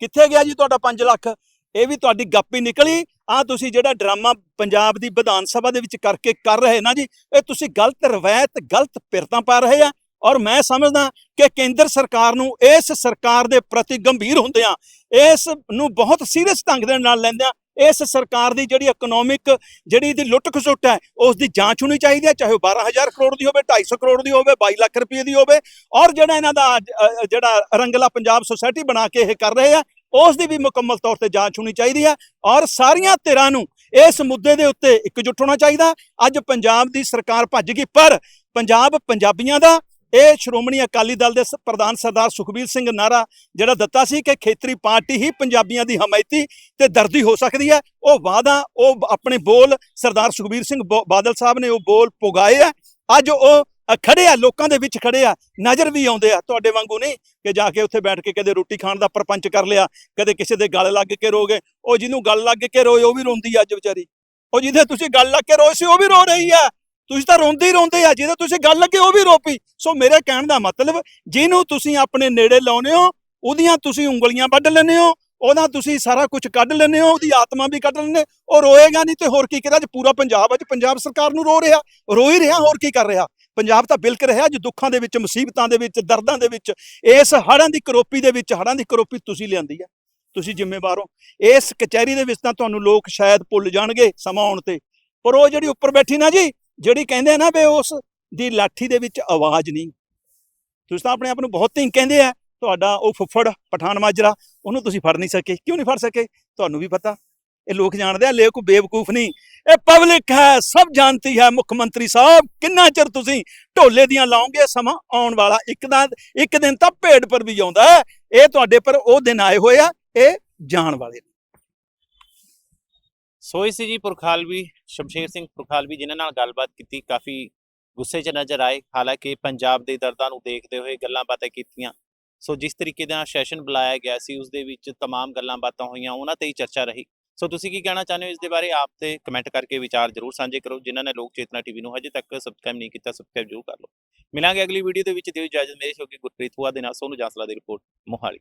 ਕਿੱਥੇ ਗਿਆ ਜੀ ਤੁਹਾਡਾ 5 ਲੱਖ? ਇਹ ਵੀ ਤੁਹਾਡੀ ਗੱਪ ਹੀ ਨਿਕਲੀ। ਆ ਤੁਸੀਂ ਜਿਹੜਾ ਡਰਾਮਾ ਪੰਜਾਬ ਦੀ ਵਿਧਾਨ ਸਭਾ ਦੇ ਵਿੱਚ ਕਰਕੇ ਕਰ ਰਹੇ ਨਾ ਜੀ ਇਹ ਤੁਸੀਂ ਗਲਤ ਰਵਾਇਤ ਗਲਤ ਪਿਰਤਾਂ ਪਾ ਰਹੇ ਆ। ਔਰ ਮੈਂ ਸਮਝਦਾ ਕਿ ਕੇਂਦਰ ਸਰਕਾਰ ਨੂੰ ਇਸ ਸਰਕਾਰ ਦੇ ਪ੍ਰਤੀ ਗੰਭੀਰ ਹੁੰਦਿਆਂ ਇਸ ਨੂੰ ਬਹੁਤ ਸੀਰੀਅਸ ਢੰਗ ਦੇ ਨਾਲ ਲੈਂਦਿਆਂ ਇਸ ਸਰਕਾਰ ਦੀ ਜਿਹੜੀ ਇਕਨੋਮਿਕ ਜਿਹੜੀ ਦੀ ਲੁੱਟ ਖਸੁੱਟ ਹੈ ਉਸ ਦੀ ਜਾਂਚ ਹੋਣੀ ਚਾਹੀਦੀ ਹੈ ਚਾਹੇ ਉਹ 12000 ਕਰੋੜ ਦੀ ਹੋਵੇ 250 ਕਰੋੜ ਦੀ ਹੋਵੇ 22 ਲੱਖ ਰੁਪਏ ਦੀ ਹੋਵੇ। ਔਰ ਜਿਹੜਾ ਇਹਨਾਂ ਦਾ ਅੱਜ, ਜਿਹੜਾ ਰੰਗਲਾ ਪੰਜਾਬ ਸੁਸਾਇਟੀ ਬਣਾ ਕੇ ਇਹ ਕਰ ਰਹੇ ਆ ਉਸ ਦੀ ਵੀ ਮੁਕੰਮਲ ਤੌਰ ਤੇ ਜਾਂਚ ਹੋਣੀ ਚਾਹੀਦੀ ਹੈ ਔਰ ਸਾਰੀਆਂ ਧਿਰਾਂ ਨੂੰ ਇਸ ਮੁੱਦੇ ਦੇ ਉੱਤੇ ਇਕਜੁੱਟ ਹੋਣਾ ਚਾਹੀਦਾ। ਅੱਜ ਪੰਜਾਬ ਦੀ ਸਰਕਾਰ ਭੱਜ ਗਈ, ਪਰ ਪੰਜਾਬ ਪੰਜਾਬੀਆਂ ਦਾ, ਇਹ ਸ਼੍ਰੋਮਣੀ ਅਕਾਲੀ ਦਲ ਦੇ ਪ੍ਰਧਾਨ ਸਰਦਾਰ ਸੁਖਬੀਰ ਸਿੰਘ ਨਾਰਾ ਜਿਹੜਾ ਦਿੱਤਾ ਸੀ ਕਿ ਖੇਤਰੀ ਪਾਰਟੀ ਹੀ ਪੰਜਾਬੀਆਂ ਦੀ ਹਮਾਇਤੀ ਤੇ ਦਰਦੀ ਹੋ ਸਕਦੀ ਹੈ, ਉਹ ਵਾਅਦਾ, ਉਹ ਆਪਣੇ ਬੋਲ ਸਰਦਾਰ ਸੁਖਬੀਰ ਸਿੰਘ ਬੋ- ਬਾਦਲ ਸਾਹਿਬ ਨੇ ਉਹ ਬੋਲ ਪੁਗਾਏ ਆ ਅੱਜ ਉਹ ਖੜੇ ਆ, ਲੋਕਾਂ ਦੇ ਵਿੱਚ ਖੜੇ ਆ, ਨਜ਼ਰ ਵੀ ਆਉਂਦੇ ਆ। ਤੁਹਾਡੇ ਵਾਂਗੂ ਨਹੀਂ ਕਿ ਜਾ ਕੇ ਉੱਥੇ ਬੈਠ ਕੇ ਕਦੇ ਰੋਟੀ ਖਾਣ ਦਾ ਪ੍ਰਪੰਚ ਕਰ ਲਿਆ, ਕਦੇ ਕਿਸੇ ਦੇ ਗਲ ਲੱਗ ਕੇ ਰੋ ਗਏ। ਉਹ ਜਿਹਨੂੰ ਗੱਲ ਲੱਗ ਕੇ ਰੋਏ, ਉਹ ਵੀ ਰੋਂਦੀ ਅੱਜ ਵਿਚਾਰੀ। ਉਹ ਜਿਹਦੇ ਤੁਸੀਂ ਗੱਲ ਲੱਗ ਕੇ ਰੋਏ ਸੀ, ਉਹ ਵੀ ਰੋ ਰਹੀ ਆ। ਤੁਸੀਂ ਤਾਂ ਰੋਂਦੇ ਹੀ ਰੋਂਦੇ ਆ, ਜਿਹਦੇ ਤੁਸੀਂ ਗੱਲ ਲੱਗੇ, ਉਹ ਵੀ ਰੋ ਪਈ। ਸੋ ਮੇਰੇ ਕਹਿਣ ਦਾ ਮਤਲਬ, ਜਿਹਨੂੰ ਤੁਸੀਂ ਆਪਣੇ ਨੇੜੇ ਲਾਉਨੇ ਹੋ, ਉਹਦੀਆਂ ਤੁਸੀਂ ਉਂਗਲੀਆਂ ਵੱਢ ਲੈਂਦੇ ਹੋ, ਉਹਦਾ ਤੁਸੀਂ ਸਾਰਾ ਕੁਝ ਕੱਢ ਲੈਂਦੇ ਹੋ, ਉਹਦੀ ਆਤਮਾ ਵੀ ਕੱਢ ਲੈਂਦੇ ਉਹ ਰੋਏਗਾ ਨਹੀਂ ਤੇ ਹੋਰ ਕੀ ਕਰੇ, ਅੱਜ ਪੂਰਾ ਪੰਜਾਬ, ਅੱਜ ਪੰਜਾਬ ਸਰਕਾਰ ਨੂੰ ਰੋ ਰਿਹਾ, ਰੋ ਹੀ ਰਿਹਾ, ਹੋਰ ਕੀ ਕਰ ਰਿਹਾ। ਪੰਜਾਬ ਤਾਂ ਬਿਲਕ ਰਿਹਾ ਅੱਜ ਦੁੱਖਾਂ ਦੇ ਵਿੱਚ, ਮੁਸੀਬਤਾਂ ਦੇ ਵਿੱਚ, ਦਰਦਾਂ ਦੇ ਵਿੱਚ। ਇਸ ਹੜ੍ਹਾਂ ਦੀ ਕਰੋਪੀ ਦੇ ਵਿੱਚ, ਹੜ੍ਹਾਂ ਦੀ ਕਰੋਪੀ ਤੁਸੀਂ ਲਿਆਂਦੀ ਹੈ ਤੁਸੀਂ ਜ਼ਿੰਮੇਵਾਰ ਹੋ। ਇਸ ਕਚਹਿਰੀ ਦੇ ਵਿੱਚ ਤਾਂ ਤੁਹਾਨੂੰ ਲੋਕ ਸ਼ਾਇਦ ਭੁੱਲ ਜਾਣਗੇ ਸਮਾਂ ਆਉਣ ਤੇ। ਪਰ ਉਹ ਜਿਹੜੀ ਉੱਪਰ ਬੈਠੀ ਨਾ ਜੀ, ਜਿਹੜੀ ਕਹਿੰਦੇ ਆ ਨਾ ਵੀ ਉਸ ਦੀ ਲਾਠੀ ਦੇ ਵਿੱਚ ਆਵਾਜ਼ ਨਹੀਂ। ਤੁਸੀਂ ਤਾਂ ਆਪਣੇ ਆਪ ਨੂੰ ਬਹੁਤ ਹੀ ਕਹਿੰਦੇ ਆ। ਤੁਹਾਡਾ ਉਹ ਫੁੱਫੜ ਪਠਾਨ ਮਾਜਰਾ, ਉਹਨੂੰ ਤੁਸੀਂ ਫੜ ਨਹੀਂ ਸਕੇ। ਕਿਉਂ ਨਹੀਂ ਫੜ ਸਕੇ? ਤੁਹਾਨੂੰ ਵੀ ਪਤਾ। ਇਹ ਲੋਕ ਜਾਣਦੇ ਆ ਲੇਕ ਬੇਵਕੂਫ ਨਹੀਂ ਇਹ ਪਬਲਿਕ ਹੈ ਸਭ ਜਾਣਤੀ ਹੈ ਮੁੱਖ ਮੰਤਰੀ ਸਾਹਿਬ ਕਿੰਨਾ ਚਿਰ ਤੁਸੀਂ ਢੋਲੇ ਦੀਆਂ ਲਾਓਗੇ ਸਮਾਂ ਆਉਣ ਵਾਲਾ ਇੱਕ ਦਾ ਇੱਕ ਦਿਨ ਤਾਂ ਭੇਡ ਪਰ ਵੀ ਆਉਂਦਾ ਹੈ ਇਹ ਤੁਹਾਡੇ ਪਰ ਉਹ ਦਿਨ ਆਏ ਹੋਏ ਆ ਇਹ ਜਾਣ ਵਾਲੇ ਨੇ। ਸੋਈ ਸੀ ਜੀ ਪੁਰਖਾਲਵੀ ਸ਼ਮਸ਼ੇਰ ਸਿੰਘ ਪੁਰਖਾਲਵੀ ਜਿਨ੍ਹਾਂ ਨਾਲ ਗੱਲਬਾਤ ਕੀਤੀ ਕਾਫੀ ਗੁੱਸੇ 'ਚ ਨਜ਼ਰ ਆਏ ਹਾਲਾਂਕਿ ਪੰਜਾਬ ਦੇ ਦਰਦਾਂ ਨੂੰ ਦੇਖਦੇ ਹੋਏ ਗੱਲਾਂ ਬਾਤਾਂ ਕੀਤੀਆਂ ਸੋ ਜਿਸ ਤਰੀਕੇ ਦਾ ਸੈਸ਼ਨ ਬੁਲਾਇਆ ਗਿਆ ਸੀ ਉਸ ਦੇ ਵਿੱਚ तमाम ਗੱਲਾਂ ਬਾਤਾਂ ਹੋਈਆਂ ਉਹਨਾਂ ਤੇ ਹੀ ਚਰਚਾ ਰਹੀ ਸੋ ਤੁਸੀਂ ਕੀ ਕਹਿਣਾ ਚਾਹੁੰਦੇ ਹੋ ਇਸ ਦੇ ਬਾਰੇ? ਆਪ ਤੇ ਕਮੈਂਟ ਕਰਕੇ ਵਿਚਾਰ ਜ਼ਰੂਰ ਸਾਂਝੇ ਕਰੋ। ਜਿਨ੍ਹਾਂ ਨੇ ਲੋਕ ਚੇਤਨਾ ਟੀਵੀ ਨੂੰ ਹਜੇ ਤੱਕ ਸਬਸਕ੍ਰਾਈਬ ਨਹੀਂ ਕੀਤਾ ਸਬਸਕ੍ਰਾਈਬ ਜ਼ਰੂਰ ਕਰ ਲਓ। ਮਿਲਾਂਗੇ ਅਗਲੀ ਵੀਡੀਓ ਦੇ ਵਿੱਚ। ਦਿਓ ਇਜਾਜ਼ਤ। ਮੇਰੇ ਸ਼ੌਕੀ ਗੁਰਪ੍ਰੀਤ ਹੁਆ ਦੇ ਨਾਲ ਸੋਨੂੰ ਜਾਸਲਾ ਦੀ ਰਿਪੋਰਟ ਮੋਹਾਲੀ।